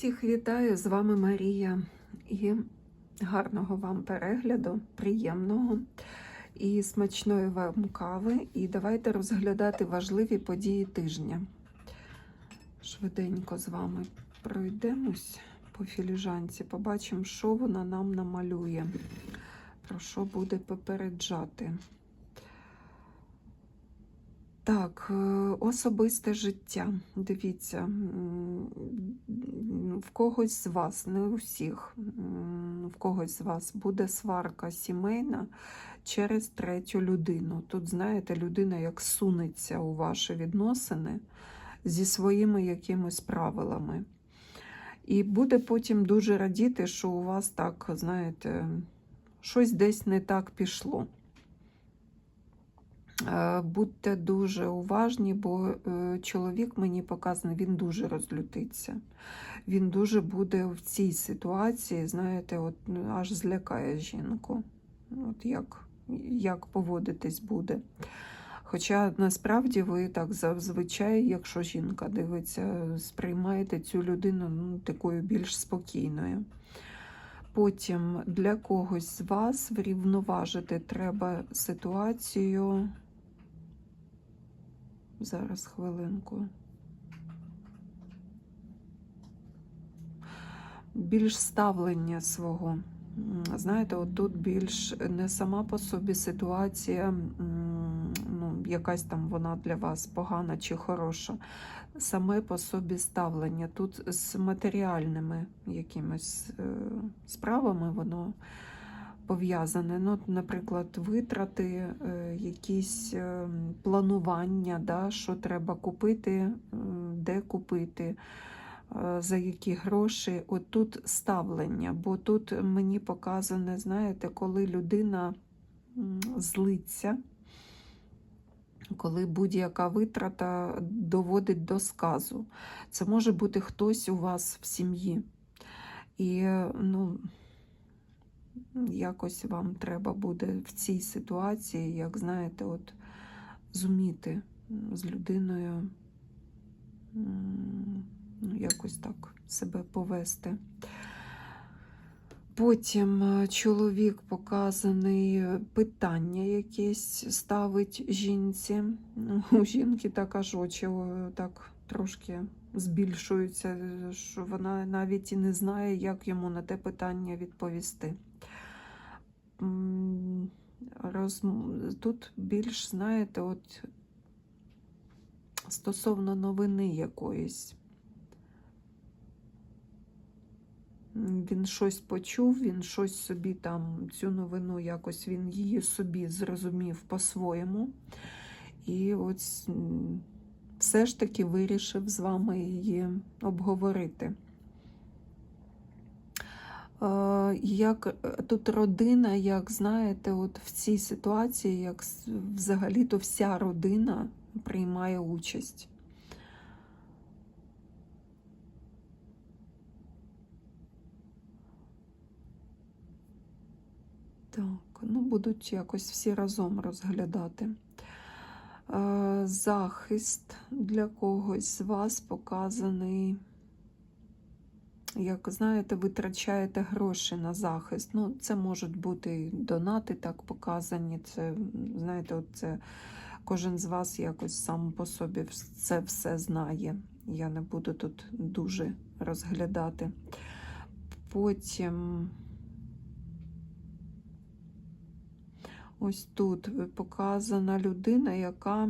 Всіх вітаю, з вами Марія. І гарного вам перегляду, приємного і смачної вам кави. І давайте розглядати важливі події тижня. Швиденько з вами пройдемось по філіжанці, побачимо, що вона нам намалює, про що буде попереджати. Так, е, особисте життя. Дивіться, в когось з вас, не у всіх, в когось з вас буде сварка сімейна через третю людину. Тут, знаєте, людина як сунеться у ваші відносини зі своїми якимись правилами. І буде потім дуже радіти, що у вас так, знаєте, щось десь не так пішло. Е, Будьте дуже уважні, бо е, чоловік мені показаний, він дуже розлютиться. Він дуже буде в цій ситуації, знаєте, от ну, аж злякає жінку. От як, як поводитись буде. Хоча насправді ви так зазвичай, якщо жінка дивиться, сприймаєте цю людину ну, такою більш спокійною. Потім для когось з вас врівноважити треба ситуацію. Зараз хвилинку. Більш ставлення свого. Знаєте, от тут більш не сама по собі ситуація, ну, якась там вона для вас погана чи хороша. Саме по собі ставлення. Тут з матеріальними якимись е, справами воно пов'язане. Ну, наприклад, витрати, е, якісь е, планування, да, що треба купити, де купити, е, за які гроші. От тут ставлення, бо тут мені показане, знаєте, коли людина злиться. Коли будь-яка витрата доводить до сказу. Це може бути хтось у вас в сім'ї. І ну, якось вам треба буде в цій ситуації, як знаєте, от зуміти з людиною ну, якось так себе повести. Потім е, чоловік показаний питання якесь ставить жінці. У жінки так аж очі так трошки збільшуються, е, що вона навіть і не знає, як йому на те питання відповісти. Роз... Тут більш, знаєте, от стосовно новини якоїсь. Він щось почув, він щось собі там, цю новину якось він її собі зрозумів по-своєму. І ось все ж таки вирішив з вами її обговорити. Як е, тут родина, як знаєте, от в цій ситуації, як взагалі-то вся родина приймає участь. Так, ну будуть якось всі разом розглядати. Е, Захист для когось з вас показаний. Як знаєте, витрачаєте гроші на захист. Ну, це можуть бути донати так показані. Це, знаєте, от це кожен з вас якось сам по собі це все знає. Я не буду тут дуже розглядати. Потім. Ось тут показана людина, яка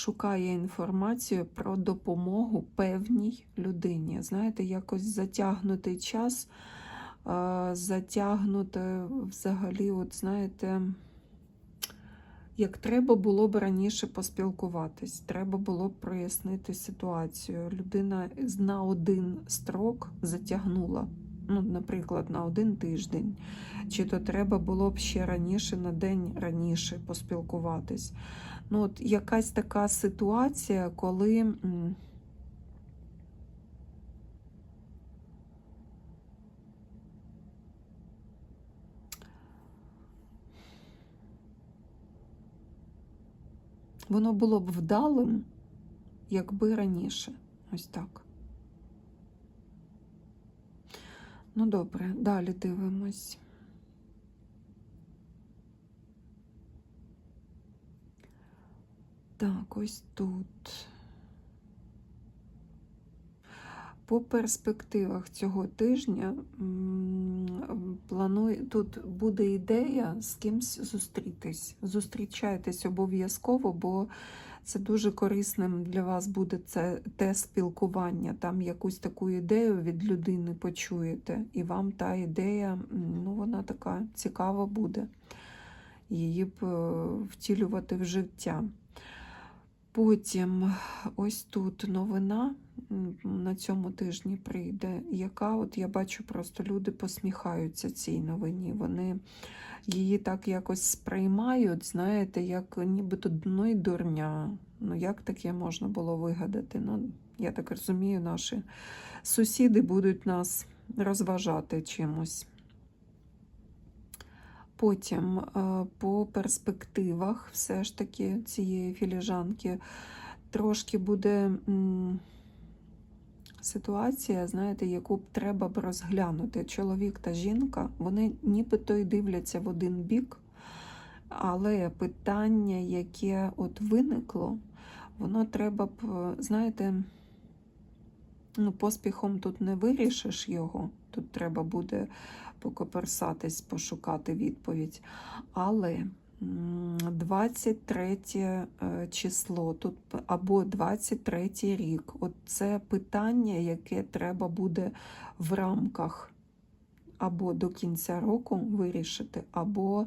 шукає інформацію про допомогу певній людині. Знаєте, якось затягнутий час, е, затягнуте взагалі, от знаєте, як треба було б раніше поспілкуватись, треба було б прояснити ситуацію. Людина на один строк затягнула ну, наприклад, на один тиждень, чи то треба було б ще раніше, на день раніше поспілкуватись. Ну, от якась така ситуація, коли. Воно було б вдалим, якби раніше. Ось так. Ну, добре, далі дивимось. Так, ось тут. По перспективах цього тижня планую, тут буде ідея з кимсь зустрітись. Зустрічайтесь обов'язково, бо це дуже корисним для вас буде це те спілкування. Там якусь таку ідею від людини почуєте, і вам та ідея, ну вона така цікава буде. Її б е, втілювати в життя. Потім ось тут новина на цьому тижні прийде, яка от я бачу, просто люди посміхаються цій новині. Вони її так якось сприймають, знаєте, як нібито ну і дурня. Ну як таке можна було вигадати? Ну, я так розумію, наші сусіди будуть нас розважати чимось. Потім е, по перспективах все ж таки цієї філіжанки трошки буде ситуація, знаєте, яку б треба б розглянути. Чоловік та жінка, вони нібито й дивляться в один бік, але питання, яке от виникло, воно треба б, знаєте, ну, поспіхом тут не вирішиш його. Тут треба буде покоперсатись, пошукати відповідь. Але 23 е, число тут або 23 рік. От це питання, яке треба буде в рамках або до кінця року вирішити, або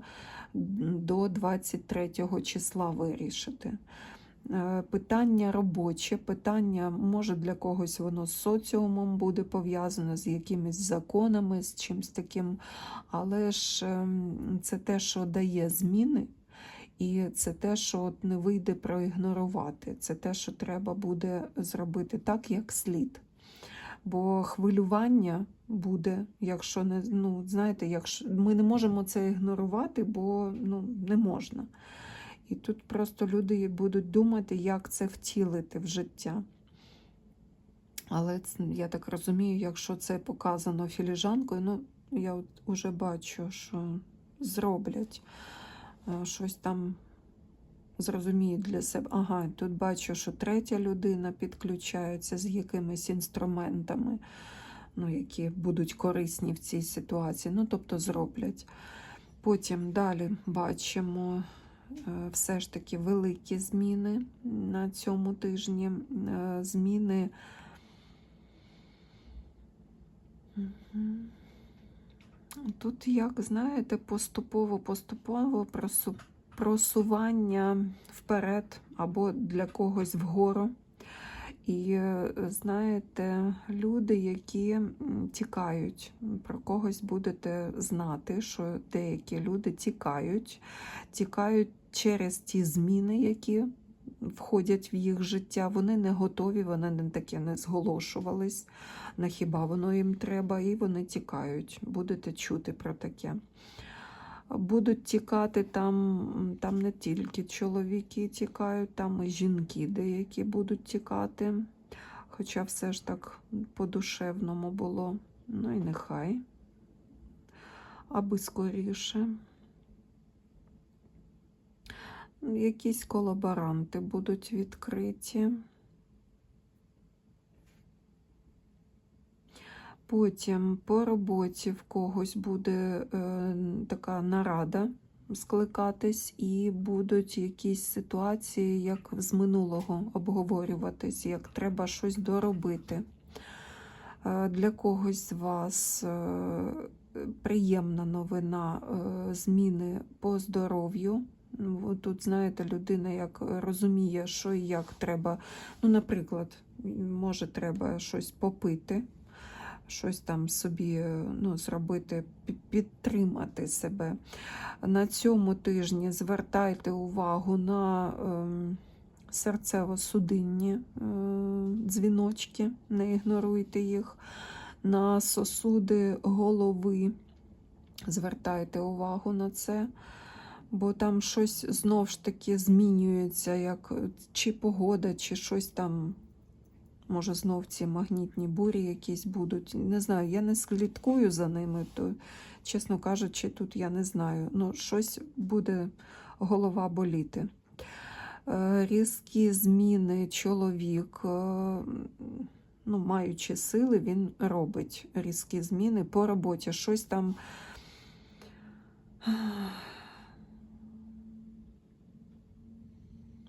до 23 числа вирішити. Е, Питання робоче, питання, може для когось воно з соціумом буде пов'язано, з якимись законами, з чимось таким, але ж ем, це те, що дає зміни, і це те, що от не вийде проігнорувати. Це те, що треба буде зробити так, як слід. Бо хвилювання буде, якщо не ну, знаєте, якщо ми не можемо це ігнорувати, бо ну, не можна. І тут просто люди будуть думати, як це втілити в життя. Але я так розумію, якщо це показано філіжанкою, ну я от уже бачу, що зроблять е, щось там зрозуміють для себе. Ага, тут бачу, що третя людина підключається з якимись інструментами, ну, які будуть корисні в цій ситуації. Ну, тобто зроблять. Потім далі бачимо все ж таки великі зміни на цьому тижні. Е, Зміни. Тут, як знаєте, поступово-поступово просування вперед або для когось вгору. І е, знаєте, люди, які тікають, про когось будете знати, що деякі люди тікають, тікають через ті зміни, які входять в їх життя. Вони не готові, вони не таке не зголошувались. На хіба воно їм треба, і вони тікають. Будете чути про таке. Будуть тікати там, там не тільки чоловіки тікають, там і жінки деякі будуть тікати. Хоча все ж так по-душевному було. Ну і нехай. Аби скоріше. Якісь колаборанти будуть відкриті. Потім по роботі в когось буде е, така нарада скликатись, і будуть якісь ситуації, як з минулого обговорюватись, як треба щось доробити. Е, для когось з вас е, приємна новина е, зміни по здоров'ю. Ну, Тут, знаєте, людина як розуміє, що і як треба. Ну, наприклад, може, треба щось попити, щось там собі е, ну, зробити, підтримати себе. На цьому тижні звертайте увагу на ем, серцево-судинні е, дзвіночки, не ігноруйте їх, на сосуди голови. Звертайте увагу на це. Бо там щось знов ж таки змінюється, як е, чи погода, чи щось там. Може, знов ці магнітні бурі якісь будуть. Не знаю, я не слідкую за ними, то, чесно кажучи, тут я не знаю. Ну, щось буде голова боліти. Е, Різкі зміни чоловік, е, ну, маючи сили, він робить різкі зміни по роботі. Щось там.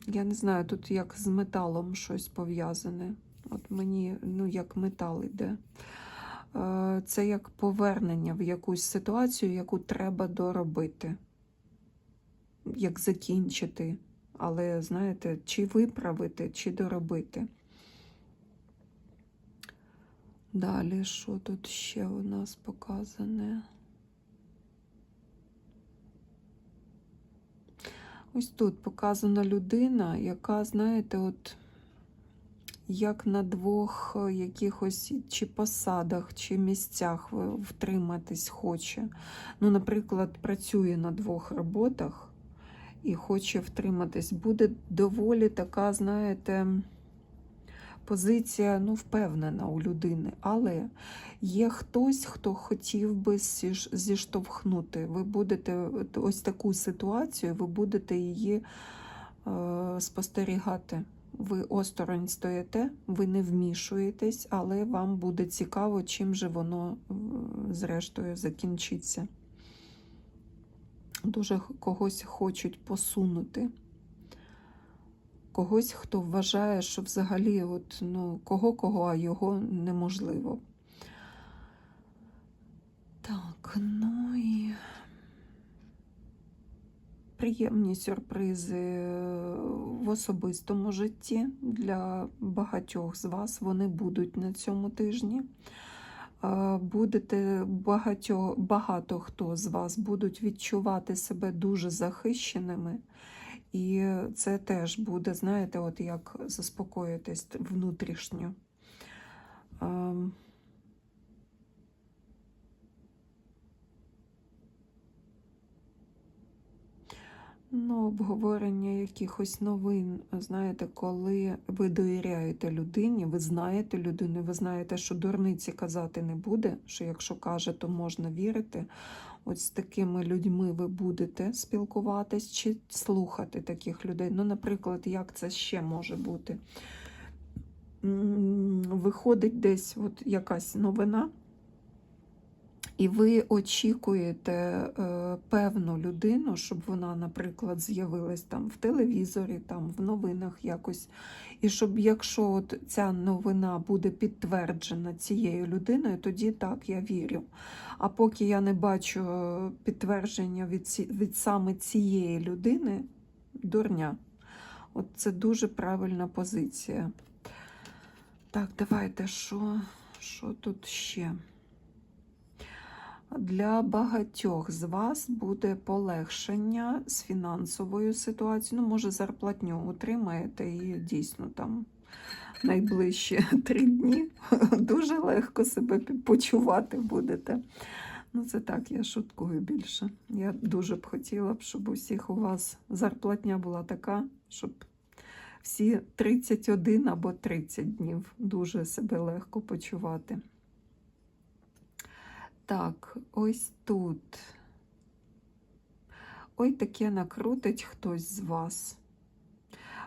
Я не знаю, тут як з металом щось пов'язане. От мені, ну, як метал іде. Е, Це як повернення в якусь ситуацію, яку треба доробити, як закінчити. Але, знаєте, чи виправити, чи доробити. Далі, що тут ще у нас показане? Ось тут показана людина, яка, знаєте, от як на двох е, якихось чи посадах, чи місцях втриматись хоче. Ну, наприклад, працює на двох роботах і хоче втриматись. Буде доволі така, знаєте, позиція ну, впевнена у людини. Але є хтось, хто хотів би зіштовхнути. Ви будете ось таку ситуацію, ви будете її е, спостерігати. Ви осторонь стоїте, ви не вмішуєтесь, але вам буде цікаво, чим же воно е, зрештою закінчиться. Дуже когось хочуть посунути. Когось, хто вважає, що взагалі от, ну, кого-кого, а його неможливо. Так, ну і приємні сюрпризи е, в особистому житті для багатьох з вас вони будуть на цьому тижні. Е, Будете багато, багато хто з вас будуть відчувати себе дуже захищеними. І це теж буде, знаєте, от як заспокоїтись внутрішньо. Ну, обговорення якихось новин, знаєте, коли ви довіряєте людині, ви знаєте людину, ви знаєте, що дурниці казати не буде, що якщо каже, то можна вірити. От з такими людьми ви будете спілкуватись чи слухати таких людей. Ну, наприклад, як це ще може бути? Виходить десь от якась новина, і ви очікуєте е, певну людину, щоб вона, наприклад, з'явилась там в телевізорі, там в новинах якось. І щоб якщо от ця новина буде підтверджена цією людиною, тоді так я вірю. А поки я не бачу е, підтвердження від, ці- від саме цієї людини, дурня. От це дуже правильна позиція. Так, давайте, що, що тут ще? Для багатьох з вас буде полегшення з фінансовою ситуацією. Ну, може, зарплатню отримаєте і дійсно там найближчі три дні дуже легко себе почувати будете. Ну, це так, я шуткую більше. Я дуже б хотіла б, щоб у всіх у вас зарплатня була така, щоб всі 31 або 30 днів дуже себе легко почувати. Так, ось тут. Ой, таке накрутить хтось з вас.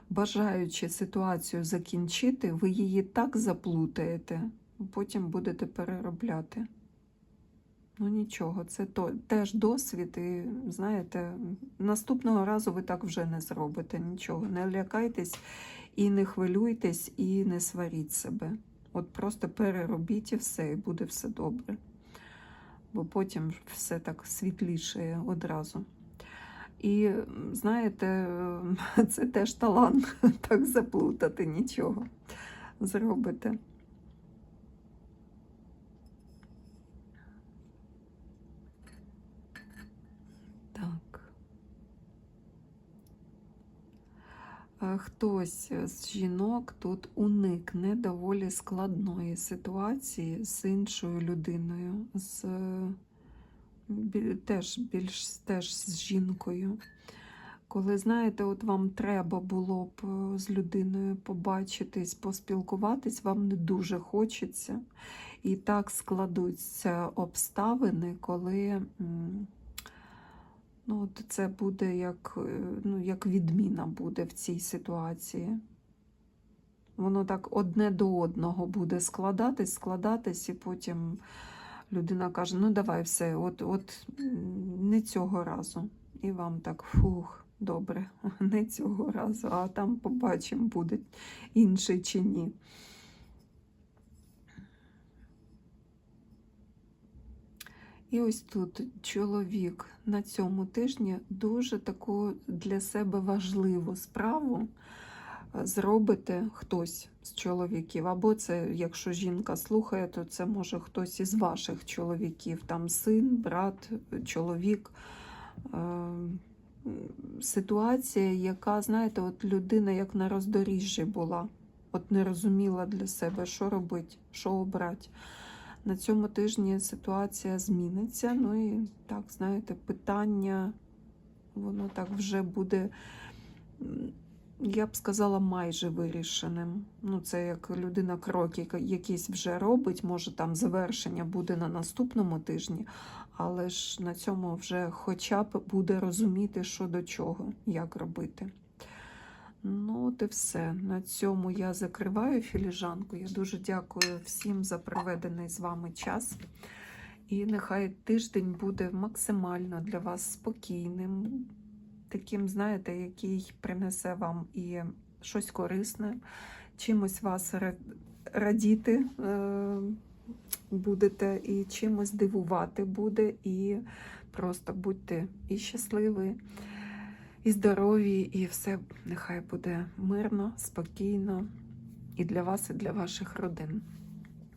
Бажаючи ситуацію закінчити, ви її так заплутаєте, потім будете переробляти. Ну нічого, це то, теж досвід, і знаєте, наступного разу ви так вже не зробите нічого. Не лякайтесь і не хвилюйтесь, і не сваріть себе. От просто переробіть і все, і буде все добре бо потім все так світліше одразу. І знаєте, це теж талант так заплутати нічого зробите. Так. Е, Хтось з жінок тут уникне доволі складної ситуації з іншою людиною, з теж більш теж з жінкою. Коли, знаєте, от вам треба було б е, з людиною побачитись, поспілкуватись, вам не дуже хочеться. І так складуться обставини, коли ну, це буде як, е, ну, як відміна буде в цій ситуації. Воно так одне до одного буде складатись, складатись, і потім людина каже: ну давай все, от, от не цього разу. І вам так фух, добре, не цього разу, а там побачимо, буде інший чи ні. І ось тут чоловік на цьому тижні дуже таку для себе важливу справу е, зробите хтось з чоловіків. Або це, якщо жінка слухає, то це може хтось із ваших чоловіків, там син, брат, чоловік. Е, Ситуація, яка, знаєте, от людина як на роздоріжжі була, от не розуміла для себе, що робити, що обрати. На цьому тижні ситуація зміниться. Ну і так, знаєте, питання, воно так вже буде, я б сказала, майже вирішеним. Ну, це як людина кроки якісь вже робить, може там завершення буде на наступному тижні, але ж на цьому вже хоча б буде розуміти, що до чого, як робити. Ну, от і все. На цьому я закриваю філіжанку. Я дуже дякую всім за проведений з вами час. І нехай тиждень буде максимально для вас спокійним, таким, знаєте, який принесе вам і щось корисне, чимось вас радіти е, будете, і чимось дивувати буде, і просто будьте і щасливі і здорові, і все нехай буде мирно, спокійно і для вас, і для ваших родин.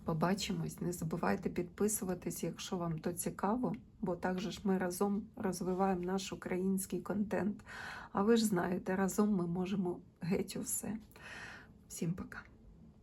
Побачимось. Не забувайте підписуватись, якщо вам то цікаво, бо також ж ми разом розвиваємо наш український контент. А ви ж знаєте, разом ми можемо геть усе. Всім пока.